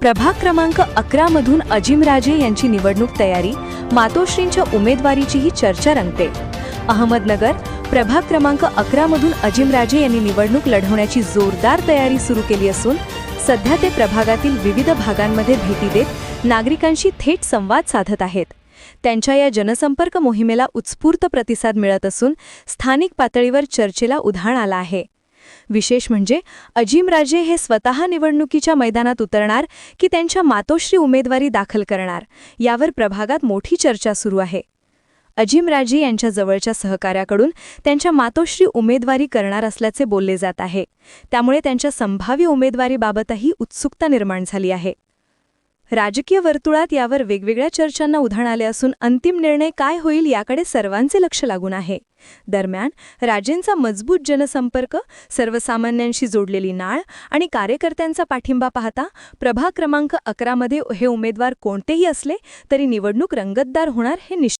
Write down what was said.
प्रभाग क्रमांक अकरा मधून अजिमराजे यांची निवडणूक तयारी मातोश्रींच्या उमेदवारीचीही चर्चा रंगते. अहमदनगर प्रभाग क्रमांक अकरा मधून अजिमराजे यांनी निवडणूक लढवण्याची जोरदार तयारी सुरू केली असून सध्या ते प्रभागातील विविध भागांमध्ये भेटी देत नागरिकांशी थेट संवाद साधत आहेत. त्यांच्या या जनसंपर्क मोहिमेला उत्स्फूर्त प्रतिसाद मिळत असून स्थानिक पातळीवर चर्चेला उधाण आला आहे. विशेष म्हणजे अजिमराजे हे स्वतः निवडणुकीच्या मैदानात उतरणार की त्यांच्या मातोश्री उमेदवारी दाखल करणार यावर प्रभागात मोठी चर्चा सुरू आहे. अजिमराजे यांच्या जवळच्या सहकाऱ्याकडून त्यांच्या मातोश्री उमेदवारी करणार असल्याचे बोलले जात आहे. त्यामुळे त्यांच्या संभाव्य उमेदवारीबाबतही उत्सुकता निर्माण झाली आहे. राजकीय वर्तुळात यावर वेगवेगळ्या चर्चांना उधाण आले असून अंतिम निर्णय काय होईल याकडे सर्वांचे लक्ष लागून आहे. दरम्यान राजेंचा मजबूत जनसंपर्क सर्वसामान्यांशी जोडलेली नाळ आणि कार्यकर्त्यांचा पाठिंबा पाहता प्रभा क्रमांक अकरामध्ये हे उमेदवार कोणतेही असले तरी निवडणूक रंगतदार होणार हे निश्चित